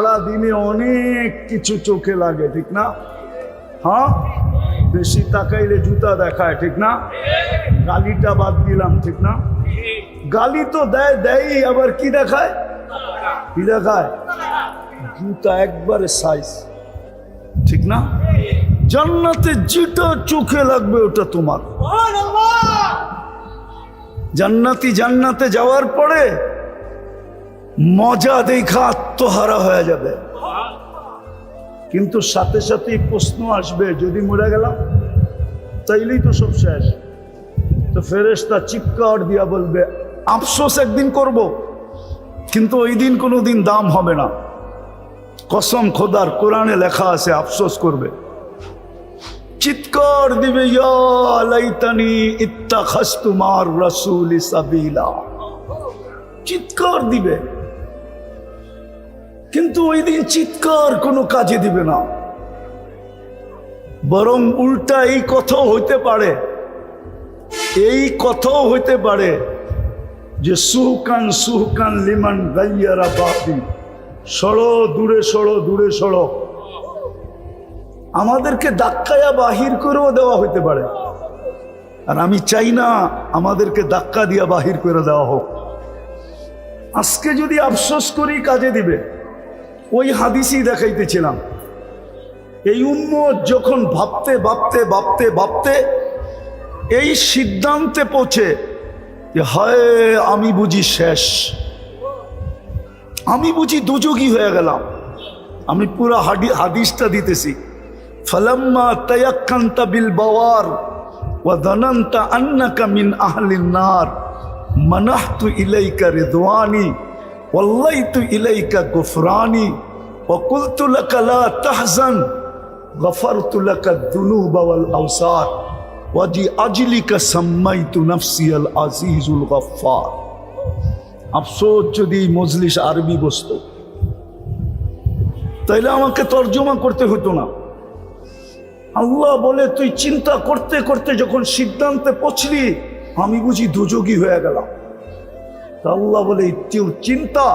সারা দিনে অনেক কিছু চোখে লাগে ঠিক না? হ্যাঁ? বেশি তাকাইলে জুতা দেখায় ঠিক না? গালিটা বাদ দিলাম ঠিক না? গালি তো দেয় দেয় আবার কি দেখায়? কি দেখায়? জুতা একবারে সাইজ ঠিক না? জান্নাতে যেটা চোখে লাগবে ওটা তোমার। জান্নাতি জান্নাতে যাওয়ার পরে মজা দেখা আত্মহারা হয়ে যাবে। কিন্তু সাথে সাথেই প্রশ্ন আসবে, যদি মরে গেলাম, তাইলেই তো সব শেষ। তো ফেরেশতা চিৎকার দিয়া বলবে, আফসোস একদিন করব, কিন্তু ওই দিন কোনো দিন দাম হবে না। কসম খোদার কোরআনে লেখা আছে, আফসোস করবে। চিৎকার দিবে, ইয়া লাইতানি ইত্তাখাস্তু মার রাসূলি সাবিলা। চিৎকার দিবে। কিন্তু ওই দিন চিৎকার কোনো কাজে দিবে না। বরং উল্টা এই কথাও হইতে পারে, এই কথাও হইতে পারে যে সুহকান সুহকান লিমান গাইয়ারা বাপি, সড়ো দূরে সড়ো দূরে সড়ো। আমাদেরকে ধাক্কায়া বাহির করেও দেওয়া হইতে পারে। আর আমি চাই না আমাদেরকে ধাক্কা দিয়া বাহির করে দেওয়া হোক। আজকে যদি আফসোস করি কাজে দিবে। ওই হাদিসই দেখাইতেছিলাম। এই উম্মত যখন ভাবতে ভাবতে ভাবতে ভাবতে এই সিদ্ধান্তে পৌঁছে যে, হয়, আমি বুঝি শেষ। আমি বুঝি দুযোগী হয়ে গেলাম। আমি পুরো হাডি, হাদিসটা দিতেছি। ফলাম্মা তায়াক্কান্তা বিল বাওয়ার ওয়া দানান্তা আন্নাকা মিন আহলিন নার। মানাহতু ইলাইকা রিদওয়ানি। ওয়াল্লাইতু ইলাইকা গুফরানি ওয়া কুলতু লাকা লা তাহজান غفرت لك الذنوب والأوسار وجي أجلك سميت نفسي العزيز الغفار আফসোস যদি এই মজলিস আরবি বসতো তাইলে আমাকে তর্জমা করতে হতো না আল্লাহ বলে তুই চিন্তা করতে করতে যখন সিদ্ধান্তে পৌঁছলি আমি বুঝি দুযোগী হয়ে গেলাম আল্লাহ বলে তোর চিন্তা।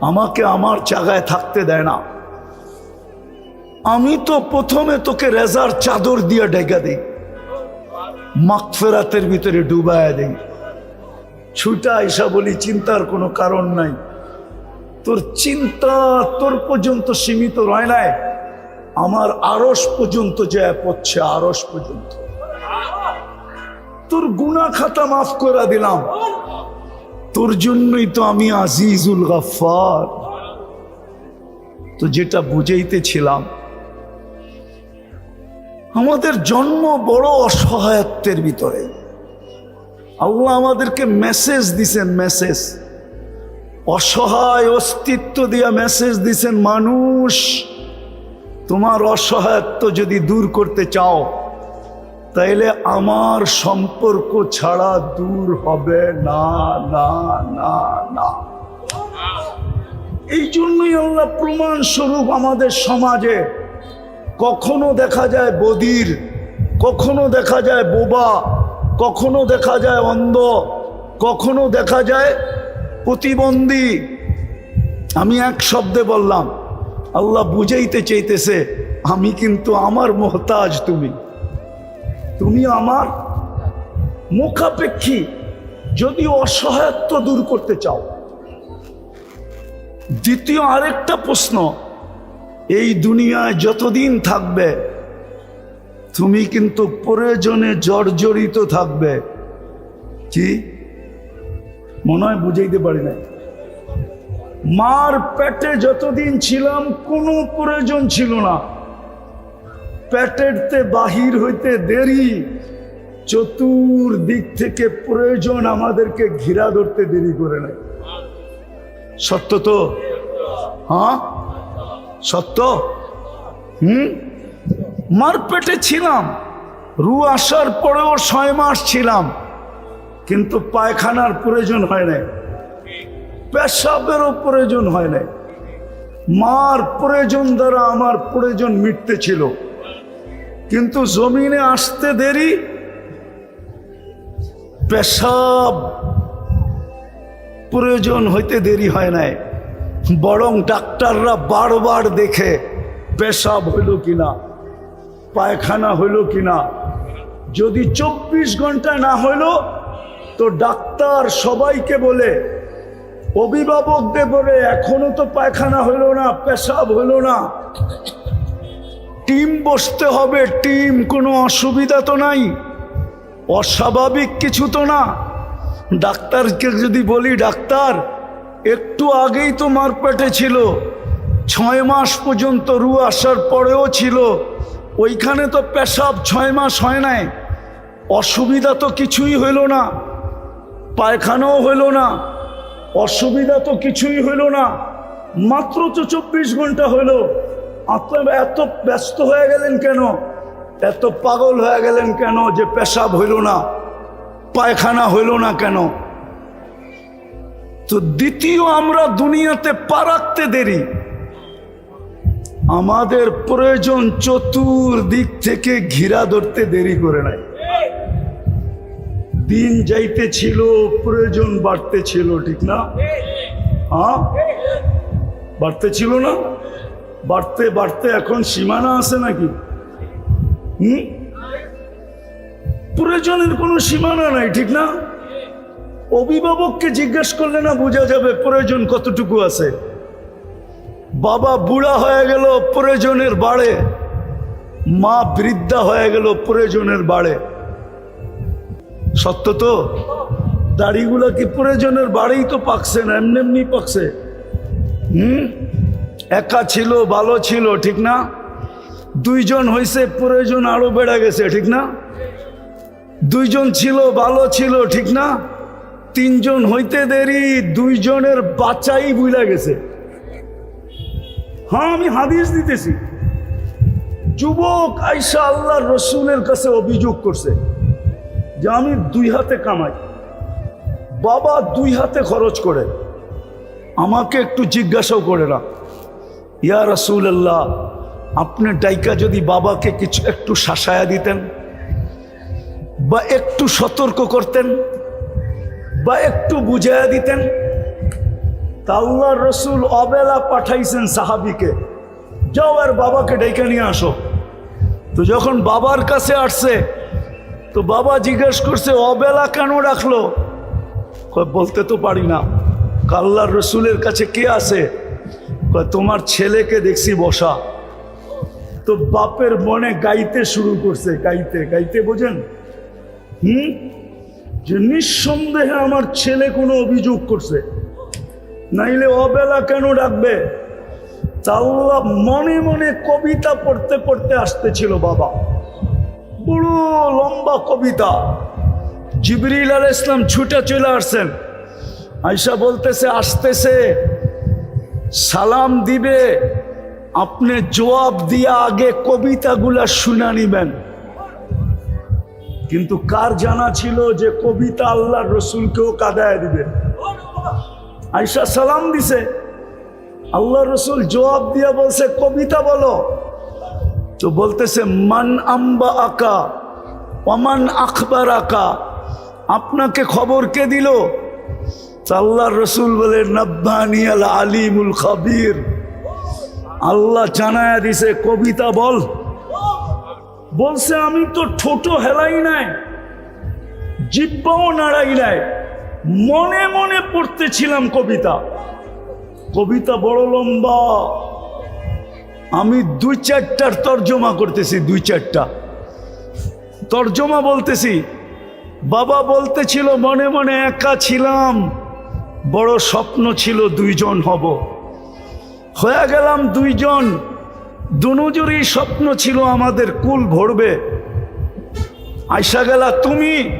আমাকে আমার জায়গায় থাকতে দেয় না। আমি তো প্রথমে তোকে রেজার চাদর দিয়ে ডেকে দিই মাকফেরাতের ভিতরে ডুবায় দিই। ছুটা আইসা বলি, চিন্তার কোনো কারণ নাই। তোর চিন্তা তোর পর্যন্ত সীমিত রয় নাই। আমার আরস পর্যন্ত যায় পড়ছে আরস পর্যন্ত। তোর গুনা খাতা মাফ করে দিলাম। তোর জন্যই তো আমি আজিজুল গাফার তো যেটা বুঝাইতেছিলাম, আমাদের জন্ম বড় অসহায়ত্বের ভিতরে। আল্লাহ আমাদেরকে মেসেজ দিছেন মেসেজ অসহায় অস্তিত্ব দিয়া মেসেজ দিছেন, মানুষ, তোমার অসহায়ত্ব যদি দূর করতে চাও তাইলে আমার সম্পর্ক ছাড়া দূর হবে না না না না। এই জন্যই আল্লাহ প্রমাণ স্বরূপ আমাদের সমাজে কখনো দেখা যায় বদির, কখনো দেখা যায় বোবা, কখনো দেখা যায় অন্ধ, কখনো দেখা যায় প্রতিবন্ধী। আমি এক শব্দে বললাম, আল্লাহ বুঝাইতে চাইতেছে, আমি কিন্তু আমার মোহতাজ তুমি। তুমি আমার মুখাপেক্ষী যদি অসহায়ত্ব দূর করতে চাও। দ্বিতীয় আরেকটা প্রশ্ন, এই দুনিয়ায় যতদিন থাকবে, তুমি কিন্তু প্রয়োজনে জর্জরিত থাকবে। কি? মনে হয় বুঝাইতে পারি না মার পেটে যতদিন ছিলাম, কোনো প্রয়োজন ছিল না। পেটেরতে বাহির হইতে দেরি। চতুর দিক থেকে প্রয়োজন আমাদেরকে ঘিরা ধরতে দেরি করে নেয় সত্য তো? হ্যাঁ? সত্য? হুম? মার পেটে ছিলাম। রু আসার পরেও ছয় মাস ছিলাম। কিন্তু পায়খানার প্রয়োজন হয় নাই। পেশাবেরও প্রয়োজন হয় নাই। মার প্রয়োজন দ্বারা আমার প্রয়োজন মিটতে ছিল। কিন্তু জমিনে আসতে দেরি, পেশাব প্রয়োজন হইতে দেরি হয় নাই। বরং ডাক্তাররা বারবার দেখে পেশাব হইল কিনা, পায়খানা হইল কিনা। যদি চব্বিশ ঘণ্টা না হইল, তো ডাক্তার সবাইকে বলে, অভিভাবকদের বলে, এখনও তো পায়খানা হইল না, পেশাব হইল না। টিম বসতে হবে, টিম, কোনো অসুবিধা তো নাই। অস্বাভাবিক কিছু তো না। ডাক্তারকে যদি বলি, ডাক্তার, একটু আগেই তো মার পেটে ছিল। ছয় মাস পর্যন্ত রু আসার পরেও ছিল। ওইখানে তো পেশাব ছয় মাস হয় নাই। অসুবিধা তো কিছুই হইল না। পায়খানাও হইল না। অসুবিধা তো কিছুই হইল না। মাত্র তো চব্বিশ ঘণ্টা হইল। আপনার এত ব্যস্ত হয়ে গেলেন কেন? এত পাগল হয়ে গেলেন কেন যে পেশাব হইল না? পায়খানা হইল না কেন? তো দ্বিতীয় আমরা দুনিয়াতে পারাকতে দেরি। আমাদের প্রয়োজন চতুর্দিক থেকে ঘিরা ধরতে দেরি করে নাই। দিন যাইতে ছিল, প্রয়োজন বাড়তে ছিল, ঠিক না? হ্যাঁ বাড়তে ছিল না? বাড়তে বাড়তে এখন সীমানা আছে নাকি? হুম? প্রয়োজনের কোনো সীমানা নাই, ঠিক না? অভিভাবককে জিজ্ঞেস করলে না বোঝা যাবে প্রয়োজন কতটুকু আছে। বাবা বুড়া হয়ে গেল, প্রয়োজনের বাড়ে। মা বৃদ্ধা হয়ে গেল, প্রয়োজনের বাড়ে। সত্য তো? দাড়িগুলো কি প্রয়োজনের বাড়েই তো পাকছে না, এমনি এমনি পাকছে। হুম? একা ছিল, ভালো ছিল, ঠিক না? দুইজন হয়েছে প্রয়োজন আরও বেড়ে গেছে, ঠিক না? দুইজন ছিল, ভালো ছিল, ঠিক না? তিনজন হইতে দেরি, দুইজনের বাচ্চাই বুঝলা গেছে। হ্যাঁ আমি হাদিস দিতেছি। যুবক আইসা আল্লাহ রসুলের কাছে অভিযোগ করছে যে আমি দুই হাতে কামাই, বাবা দুই হাতে খরচ করে, আমাকে একটু জিজ্ঞাসাও করে না। ইয়া রসুল আল্লাহ আপনি ডাইকা যদি বাবাকে কিছু একটু শাসায়া দিতেন, বা একটু সতর্ক করতেন, বা একটু বুঝাইয়া দিতেন, তা আল্লাহ রসুল অবেলা পাঠাইছেন সাহাবিকে, যাও আর বাবাকে ডেকে নিয়ে আসো। তো যখন বাবার কাছে আসছে, তো বাবা জিজ্ঞেস করছে, অবেলা কেন রাখল বলতে তো পারি না। কাল্লার রসুলের কাছে কে আছে? তোমার ছেলেকে দেখছি বসা। তো বাপের মনে গাইতে শুরু করছে, গাইতে গাইতে বোঝেন? হুম? যে নিঃসন্দেহে আমার ছেলে কোনো অভিযোগ করছে। নাইলে অবেলা কেন ডাকবে? চাল্লা মনে মনে কবিতা পড়তে পড়তে আসতেছিল বাবা। বড় লম্বা কবিতা। জিবরিল আল ইসলাম ছুটে চলে আসছেন। আয়সা বলতেছে, আসতেছে। সালাম দিবে, আপনি জবাব দিয়ে আগে কবিতাগুলা শুনে নিবেন। কিন্তু কার জানা ছিল যে কবিতা আল্লাহ রসুলকেও কাদায় দিবে? আয়সা সালাম দিছে। আল্লাহ রসুল জবাব দিয়া বলছে, কবিতা বলো। তো বলতেছে, মান আম্বা আকা অমান আখবার আকা, আপনাকে খবর কে দিল? আল্লাহ রসুল বলে নব্বানি আল আলিমুল খাবির। আল্লাহ জানায়া দিছে, কবিতা বল। বলছে, আমি তো ঠোঁটো হেলাই নাই, জিব্বাও নাড়াই নাই, মনে মনে পড়তেছিলাম কবিতা। কবিতা বড় লম্বা। আমি দুই চারটার তর্জমা করতেছি, দুই চারটা। তর্জমা বলতেছি, বাবা বলতেছিল, মনে মনে একা ছিলাম। বড় স্বপ্ন ছিল দুইজন হব। হয়ে গেলাম দুইজন। দুজুরই স্বপ্ন ছিল আমাদের কুল ভরবে। আইসা গেলা, তুমি?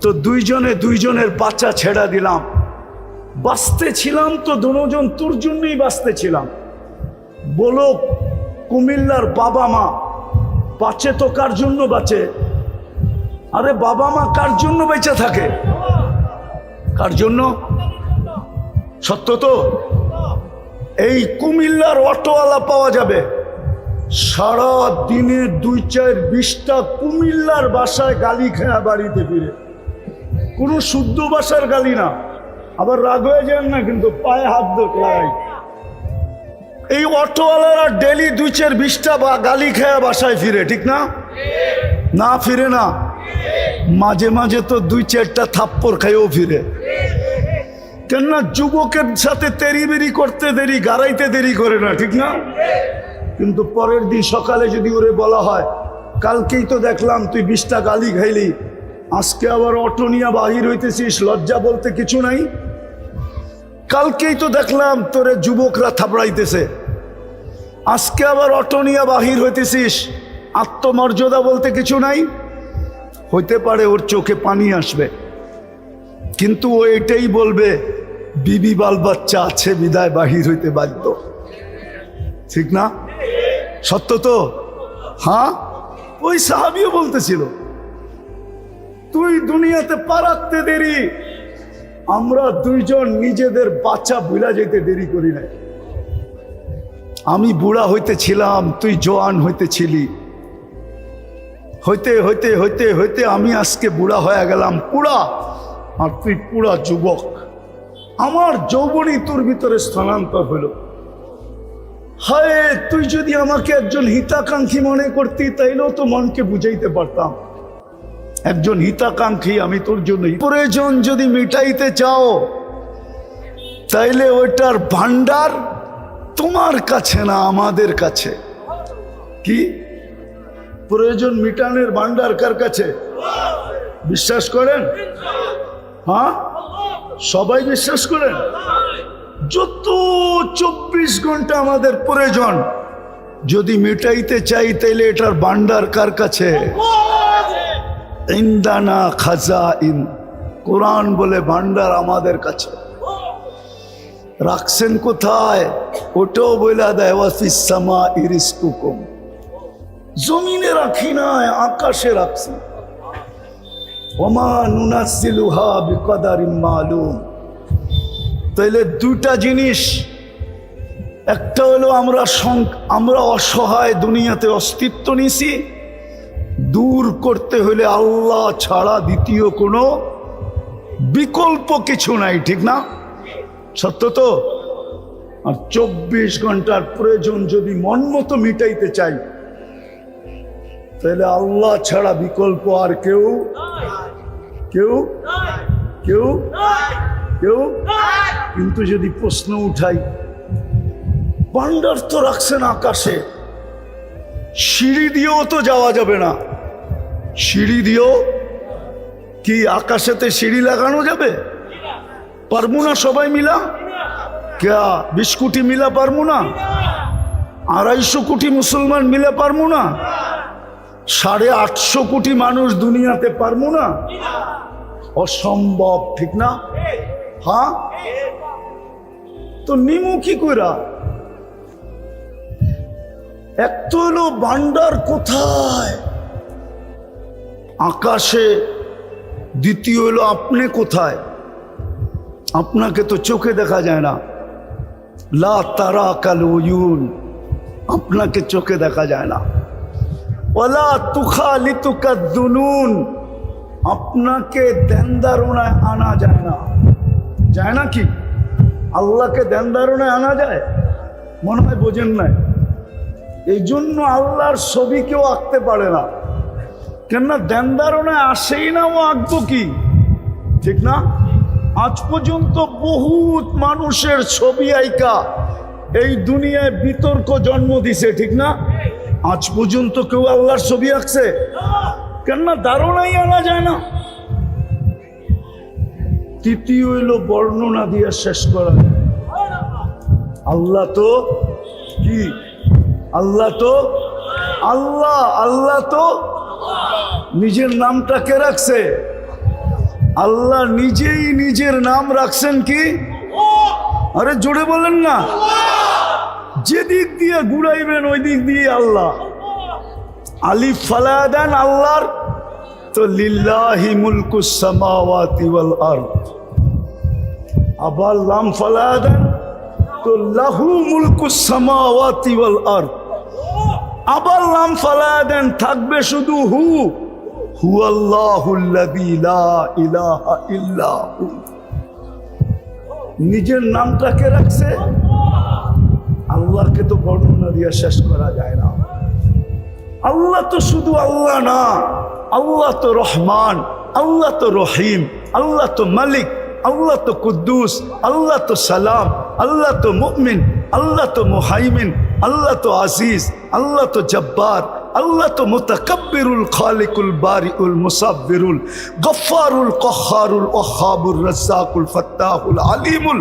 তো দুইজনে দুইজনের বাচ্চা ছেড়া দিলাম। বাঁচতে ছিলাম তো দুজন, তোর জন্যই বাঁচতে ছিলাম। বলো, কুমিল্লার বাবা মা বাঁচে তো কার জন্য বাঁচে? আরে বাবা মা কার জন্য বেঁচে থাকে? কার জন্য? সত্য তো? এই কুমিল্লার অটোওয়ালা পাওয়া যাবে। সারা দিনে দুই চার বিশটা কুমিল্লার বাসায় গালি খেয়া বাড়িতে ফিরে। কোনো শুদ্ধ বাসার গালি না। আবার রাগ হয়ে যান না কিন্তু পায়ে হাত লাগাই এই অটোওয়ালারা ডেলি দুই চার বিশটা বা গালি খেয়া বাসায় ফিরে, ঠিক না? না ফিরে না। মাঝে মাঝে তো দুই চারটা থাপ্পড় খাইও ফিরে। কেননা যুবকের সাথে তেরি বেরি করতে দেরি, গাড়াইতে দেরি করে না, ঠিক না? কিন্তু পরের দিন সকালে যদি ওরে বলা হয়, কালকেই তো দেখলাম তুই বিশটা গালি খাইলি, আজকে আবার অটো নিয়ে বাহির হইতেছিস, লজ্জা বলতে কিছু নাই? কালকেই তো দেখলাম তোরে যুবকরা থাপড়াইতেছে, আজকে আবার অটো নিয়ে বাহির হইতেছিস, আত্মমর্যাদা বলতে কিছু নাই? হইতে পারে ওর চোখে পানি আসবে, কিন্তু ও এটাই বলবে বিবি বাল বাচ্চা আছে, বিদায় বাহির হইতে বাধ্য। ঠিক না? সত্য তো? হ্যাঁ? ওই সাহাবিও বলতেছিল, তুই দুনিয়াতে পারাতে দেরি। আমরা দুইজন নিজেদের বাচ্চা ভুলা যেতে দেরি করি নাই। আমি বুড়া হইতেছিলাম, তুই জোয়ান হইতেছিলি। হইতে হইতে হইতে হইতে আমি আজকে বুড়া হয়ে গেলাম পুরা আর তুই পুরা যুবক। আমার যৌবনই তোর ভিতরে স্থানান্তর হলো। হায়, তুই যদি আমাকে একজন হিতাকাঙ্ক্ষী মনে করতি, তাইলেও তো মনকে বুঝাইতে পারতাম। একজন হিতাকাঙ্ক্ষী আমি তোর জন্য প্রয়োজন যদি মিটাইতে চাও, তাইলে ওইটার ভান্ডার তোমার কাছে না, আমাদের কাছে। কি? প্রয়োজন মিটানের ভান্ডার কার কাছে? বিশ্বাস করেন? হ্যাঁ? সবাই বিশ্বাস করেন? যত চব্বিশ ঘণ্টা আমাদের প্রয়োজন, যদি মিটাইতে চাই তাইলে এটার ভান্ডার কার কাছে? ইন্দানা খাজা ইন কোরআন বলে ভান্ডার আমাদের কাছে। রাখছেন কোথায়? ওটাও বইলা দেয় জমিনে রাখি নাই, আকাশে রাখছি। তাইলে দুটা জিনিস, একটা হলো আমরা আমরা অসহায় দুনিয়াতে অস্তিত্ব নিছি, দূর করতে হলে আল্লাহ ছাড়া দ্বিতীয় কোনো বিকল্প কিছু নাই, ঠিক না? সত্য তো? আর চব্বিশ ঘণ্টার প্রয়োজন যদি মন মতো মিটাইতে চাই তাহলে আল্লাহ ছাড়া বিকল্প আর কেউ কেউ? কেউ? কেউ? কিন্তু যদি প্রশ্ন উঠাই পান্ডার তো রাখছেন আকাশে। সিঁড়ি দিয়েও তো যাওয়া যাবে না। সিঁড়ি দিয়েও কি আকাশেতে সিঁড়ি লাগানো যাবে? পারব না সবাই মিলা? ক্যা বিশ কোটি মিলা পারব না? আড়াইশো কোটি মুসলমান মিলে পারব না? সাড়ে আটশো কোটি মানুষ দুনিয়াতে পারব না? অসম্ভব, ঠিক না? হ্যাঁ? তো নিমু কি কইরা? এক তো হলো বান্ডার কোথায়? আকাশে, দ্বিতীয় হলো আপনি কোথায়? আপনাকে তো চোখে দেখা যায় না। লা তারা কাল উয়ুন, আপনাকে চোখে দেখা যায় না। ওলা তুখালিতুকা দুনুন আপনাকে দেন দেনদারুণায় আনা যায় না। যায় না কি? আল্লাহকে দেন দেনদারুণায় আনা যায়? মনে হয় বোঝেন নাই। এই জন্য আল্লাহর ছবি কেউ আঁকতে পারে না। কেননা দেনদারণায় আসেই না, ও আঁকবো কি? ঠিক না? আজ পর্যন্ত বহুত মানুষের ছবি আইকা, এই দুনিয়ায় বিতর্ক জন্ম দিছে, ঠিক না? আজ পর্যন্ত কেউ আল্লাহর ছবি আঁকছে? কেননা ধারণাই আনা যায় না। তৃতীয় হইল বর্ণনা দিয়ে শেষ করা। আল্লাহ তো কি? আল্লাহ তো আল্লাহ আল্লাহ তো নিজের নামটা কে রাখছে? আল্লাহ নিজেই নিজের নাম রাখছেন কি? আরে জোরে বলেন না। যে দিক দিয়ে ঘুরাইবেন ওই দিক দিয়ে আল্লাহ। আলিফ ফালা আল্লাহর, তো লিল্লাহি মুলকুস সামাওয়াতি ওয়াল আরদ। আবার লাম ফালা দেন তো লাহু মুলকুস সামাওয়াতি ওয়াল আরদ। আবার লাম ফালা দেন থাকবে শুধু হু। হু আল্লাহুল্লাযী লা ইলাহা ইল্লা হু। নিজের নামটাকে রাখছে। আল্লাহকে তো বর্ণনা দিয়ে শেষ করা যায় না। আল্লাহ তো শুধু আল্লাহ না আল্লাহ তো রহমান আল্লাহ তো রহিম আল্লাহ তো মালিক আল্লাহ তো কুদ্দুস আল্লাহ তো সালাম আল্লাহ তো মুমিন আল্লাহ তো মুহাইমিন আল্লাহ তো আজিজ আল্লাহ তো জব্বার আল্লাহ তো মুতাকাব্বিরুল খালিকুল বারিউল মুসাব্বিরুল গফফারুল কহারুল ওহাবুর রাজ্জাকুল ফাত্তাহুল আলিমুল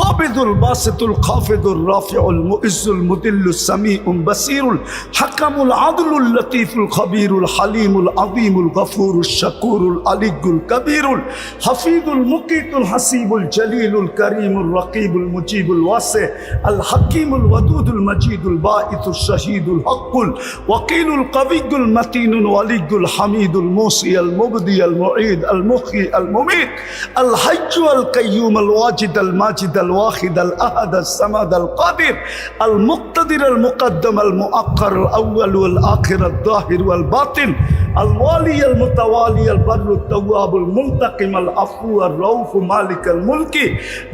কাবিদুল বাসিতুল খাফিদুর রাফিউল মুইজ্জুল মুদিল্লুস সামিউল বাসিরুল হাকামুল আদলুল লতিফুল খবীরুল হালিমুল আযীমুল গফুরুল শাকুরুল আলিগুল কবীরুল হাফিজুল মুকিতুল হাসিবুল জলিলুল করিমুল রকিবুল মুজিবুল ওয়াসি আল হাকিমুল ওয়াদুদুল মজিদুল বাঈতুল শাহীদুল হকুল ওয়াকিলুল কবিগুল মতিনুল ওয়ালিগুল হামিদুল মুসি আল মুবদি আল মুঈদ আল মুখি আল মুমিত, আল হাজ্জু আল কাইয়ুম আল ওয়াজিদ আল মাজিদ আল ওয়াহিদ আল আহাদ আল সামাদ আল কাদির আল মুক্তাদির আল মুকদ্দম আল মুআক্কার আল আউয়াল ওয়াল আখির আল যাহির ওয়াল বাতিন আল ওয়ালি আল মুতাওয়ালি আল বরর التواب المنتقم العفو الرؤوف مالك الملك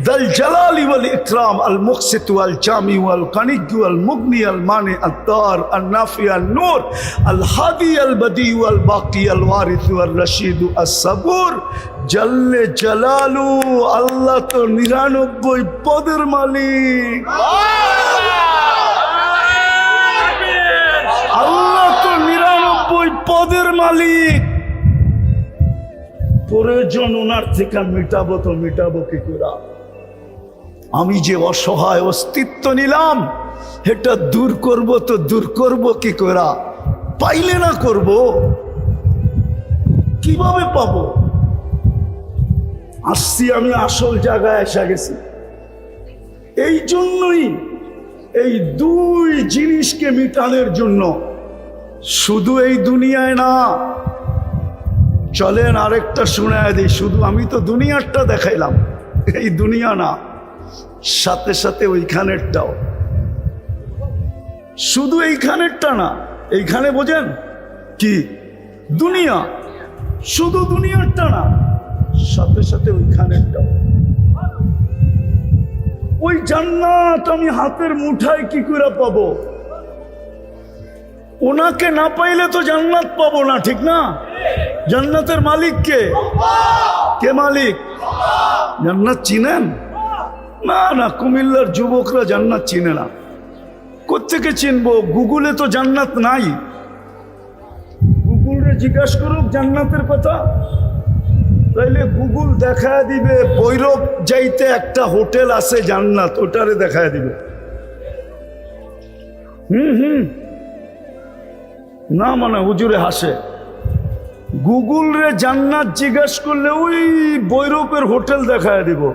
ذا الجلال والإكرام المقسط والجامع والغني والمغني المانع الدار النافع النور الهادي البديع والباقي الوارث والرشيد الصبور জল্লে জালালু আল্লাহ তো নিরানব্বই পদের মালিক পদের মালিক। প্রয়োজন ওনার থেকে মিটাবো, তো মিটাবো কি করে? আমি যে অসহায় অস্তিত্ব নিলাম, এটা দূর করব, তো দূর করব কি করে? পাইলে না করব? কীভাবে পাবো? আসছি আমি আসল জায়গায় এসে গেছি। এই জন্যই এই দুই জিনিসকে মিটানোর জন্য শুধু এই দুনিয়ায় না, চলেন আরেকটা শোনায় দিই, শুধু আমি তো দুনিয়ারটা দেখাইলাম, এই দুনিয়া না, সাথে সাথে ওইখানেরটাও। শুধু এইখানেরটা না, এইখানে বোঝেন কি? দুনিয়া, শুধু দুনিয়ারটা না, সাথে সাথে ওইখানেরটাও। ওই জান্নাত আমি হাতের মুঠায় কি করে পাবো? ওনাকে না পাইলে তো জান্নাত পাবো না, ঠিক না? জান্নাতের মালিক কে? কে মালিক? জান্নাত চিনেন? না না, কুমিল্লার যুবকরা জান্নাত চিনে না। কোথেকে চিনবো? গুগলে তো জান্নাত নাই। গুগলে জিজ্ঞাসা করুক জান্নাতের কথা। তাইলে গুগল দেখা দিবে বৈরব যাইতে একটা হোটেল আছে জান্নাত, ওটারে দেখা দিবে। হুম হুম। না মানে হুজুরে হাসে। গুগল রে জান্নাত জিজ্ঞাসা করলে ওই বৈরবের হোটেল দেখায় দিব।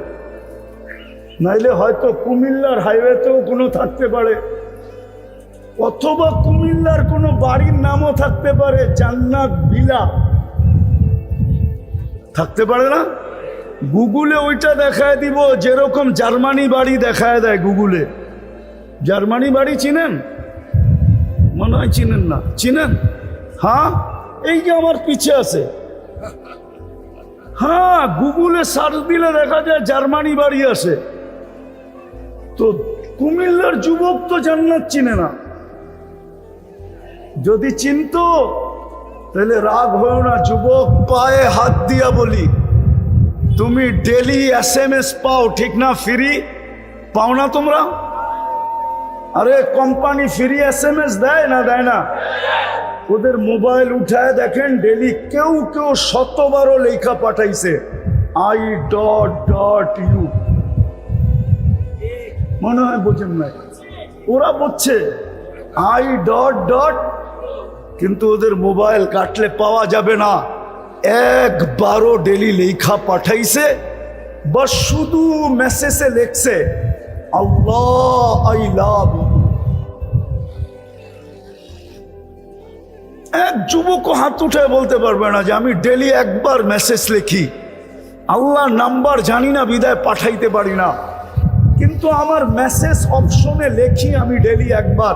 নাইলে হয়তো কুমিল্লার হাইওয়েতেও কোনো থাকতে পারে। অথবা কুমিল্লার কোনো বাড়ির নামও থাকতে পারে, জান্নাত বিলা থাকতে পারে না? গুগলে ওইটা দেখায় দিব, যেরকম জার্মানি বাড়ি দেখায় দেয় গুগলে। জার্মানি বাড়ি চিনেন? মনে হয় চিনেন না। চিনেন? হ্যাঁ? এই যে আমার পিছে আছে। হ্যাঁ গুগলে সার্চ দিলে দেখা যায় জার্মানি বাড়ি আছে। তো কুমিল্লার যুবক তো জান্নাত চিনে না। যদি চিনতো, তাহলে রাগ হয়েও না, যুবক পায়ে হাত দিয়া বলি। তুমি ডেলি এস এম এস পাও, ঠিক না ফ্রি? পাও না তোমরা? আরে company free S M S দেয় না দেয় না। ওদের মোবাইল উঠায় দেখেন, ডেলি কেউ কেউ শতবারও লেখা পাঠাইছে। I dot dot U. মনে হয় বোঝেন না ওরা বলছে, আই ডট ডট, কিন্তু ওদের মোবাইল কাটলে পাওয়া যাবে না। একবারও ডেলি লেখা পাঠাইছে, বা শুধু মেসেজে লেখছে। আল্লাহ আই লাভ এক যুবক হাত উঠায় বলতে পারবে না যে আমি ডেলি একবার মেসেজ লিখি। আল্লাহ নাম্বার জানি না, বিদায় পাঠাইতে পারি না। কিন্তু আমার মেসেজ অপশনে লেখি আমি ডেলি একবার।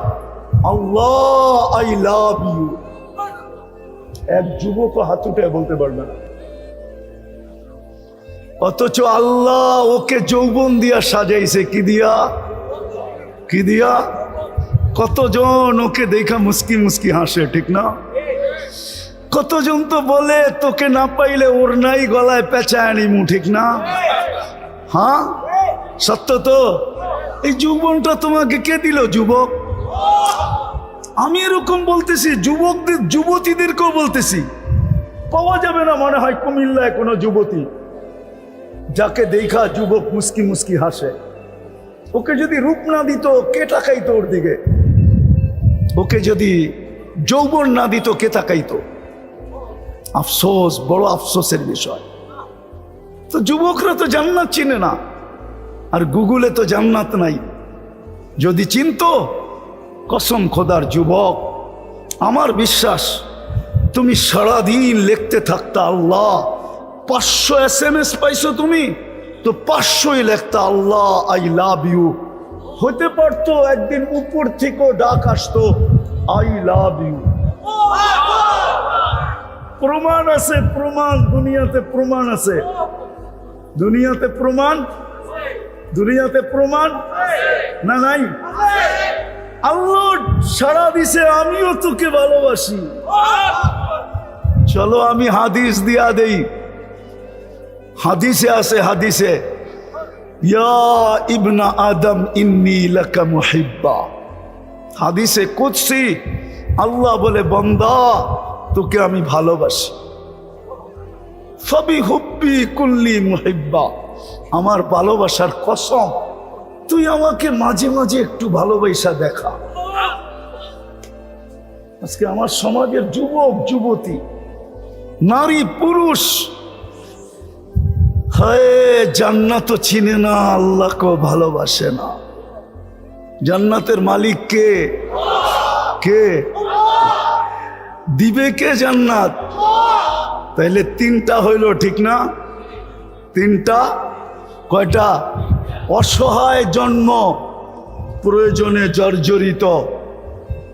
আল্লাহ আই লাভ ইউ এক যুবক হাত উঠে বলতে পারবে না। অথচ আল্লাহ ওকে যৌবন দিয়া সাজাইছে, কি দিয়া? কি দিয়া? কতজন ওকে দেখা মুস্কি মুস্কি হাসে, ঠিক না? কতজন তো বলে, তোকে না পাইলে ওর নাই গলায় পেঁচায় নিমু ঠিক না? হ্যাঁ? সত্য তো? এই যুবনটা তোমাকে কে দিল, যুবক? আমি এরকম বলতেছি, যুবকদের, যুবতীদেরকেও বলতেছি। পাওয়া যাবে না মনে হয় কুমিল্লায় কোনো যুবতী। যাকে দেখা যুবক মুস্কি মুস্কি হাসে। ওকে যদি রূপ না দিত, কে তাকাইতো ওর দিকে? ওকে যদি যৌবন না দিত, কে তাকাইতো? আফসোস, বড় আফসোসের বিষয়। তো যুবকরা তো জান্নাত চিনে না, আর গুগলে তো জান্নাত নাই। যদি চিনত, কসম খোদার যুবক, আমার বিশ্বাস, তুমি সারাদিন লিখতে থাকতা আল্লাহ। পাঁচশো এস এম এস পাইছো তুমি? তো পাঁচশোই লেখতা, আল্লাহ আই লাভ ইউ হতে পারতো, একদিন উপর থেকেও ডাক আসতো আই লাভ ইউ প্রমাণ আছে, প্রমাণ, দুনিয়াতে প্রমাণ আছে। দুনিয়াতে প্রমাণ? দুনিয়াতে প্রমাণ? না নাই? আল্লাহ সারা দিছে, আমিও তোকে ভালোবাসি। চলো, আমি হাদিস দিয়া দেই। হাদিসে আছে, হাদিসে। ইয়া ইবনা আদম ইন্নি লাকা মুহিব্বা। হাদিসে কুদসি, আল্লাহ বলে, বন্দা, তোকে আমি ভালোবাসি। সবই হুব্বি কুল্লি মুহিব্বা। আমার ভালোবাসার কসম, তুই আমাকে মাঝে মাঝে একটু ভালোবাসা দেখা। আজকে আমার সমাজের যুবক, যুবতী, নারী, পুরুষ হায়, জান্নাত চিনে না, আল্লাহকেও ভালোবাসে না। জান্নাতের মালিক কে? কে? দিবে কে জান্নাত? তাইলে তিনটা হইল, ঠিক না? তিনটা? কয়টা? অসহায় জন্ম, প্রয়োজনে জর্জরিত।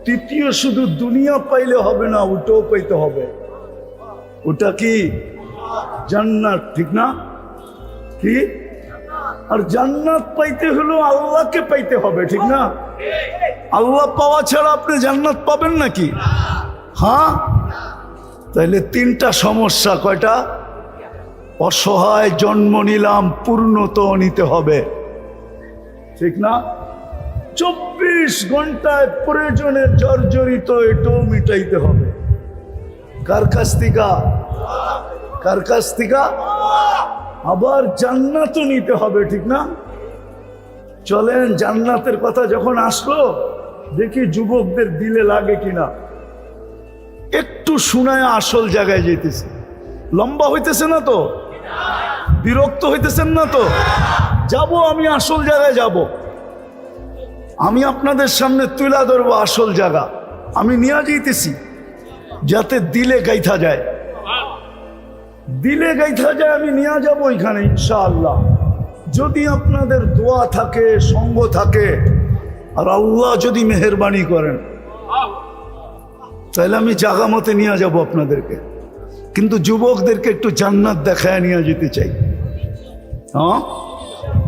তৃতীয় শুধু দুনিয়া পাইলে হবে না, ওটাও পাইতে হবে। ওটা কি? জান্নাত, ঠিক না? কি? আর জান্নাত পাইতে হলো আল্লাহকে পাইতে হবে, ঠিক না? আল্লাহ পাওয়া ছাড়া আপনি জান্নাত পাবেন নাকি? হ্যাঁ? তাইলে তিনটা সমস্যা, কয়টা? অসহায় জন্ম নিলাম, পূর্ণত নিতে হবে। ঠিক না? চব্বিশ ঘন্টায় প্রয়োজনে জর্জরিত এটাও মিটাইতে হবে। কার কাছ থেকে? কার কাছ থেকে? আবার জান্নাতও নিতে হবে, ঠিক না? চলেন, জান্নাতের কথা যখন আসলো, দেখি যুবকদের দিলে লাগে কিনা। একটু শুনায় আসল জায়গায় যেতেছে। লম্বা হইতেছে না তো? বিরক্ত হইতেছেন না তো? যাব, আমি আসল জায়গায় যাব। আমি আপনাদের সামনে তুলা ধরবো আসল জায়গা। আমি নিয়ে যাইতেছি, যাতে দিলে গাইথা যায়। দিলে গাইথা যায়, আমি নিয়ে যাব এখানে, ইনশাআল্লাহ। যদি আপনাদের দোয়া থাকে, সঙ্গ থাকে, আর আল্লাহ যদি মেহরবানি করেন, তাহলে আমি জাগা মতে নিয়ে যাব আপনাদেরকে। কিন্তু যুবকদেরকে একটু জান্নাত দেখায় নিয়ে যেতে চাই। হ্যাঁ?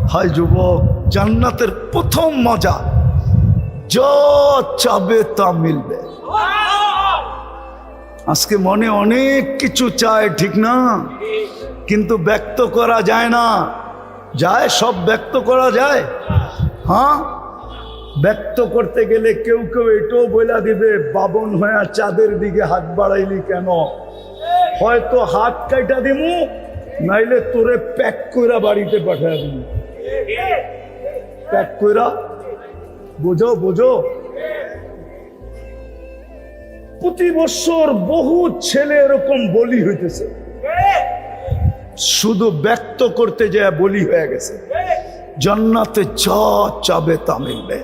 হাই যুবক, জান্নাতের প্রথম মজা যা চাবে তা মিলবে। আজকে মনে অনেক কিছু চায়, ঠিক না? কিন্তু ব্যক্ত করা যায় না। যায়, সব ব্যক্ত করা যায়? হ্যাঁ? ব্যক্ত করতে গেলে কেউ কেউ এটাও বলা দিবে, বাবন হয়ে চাঁদের দিকে হাত বাড়াইলি কেন? হয়তো হাত কাইটা দিমু, নাইলে তোরে প্যাক কইরা বাড়িতে পাঠায় দিমু। প্যাক কইরা? বোঝো বোঝো? প্রতি বছর বহু ছেলে এরকম বলি হইতেছে। শুধু ব্যক্ত করতে যায় বলি হয়ে গেছে। জান্নাতে যা চাবে তা মিলবে।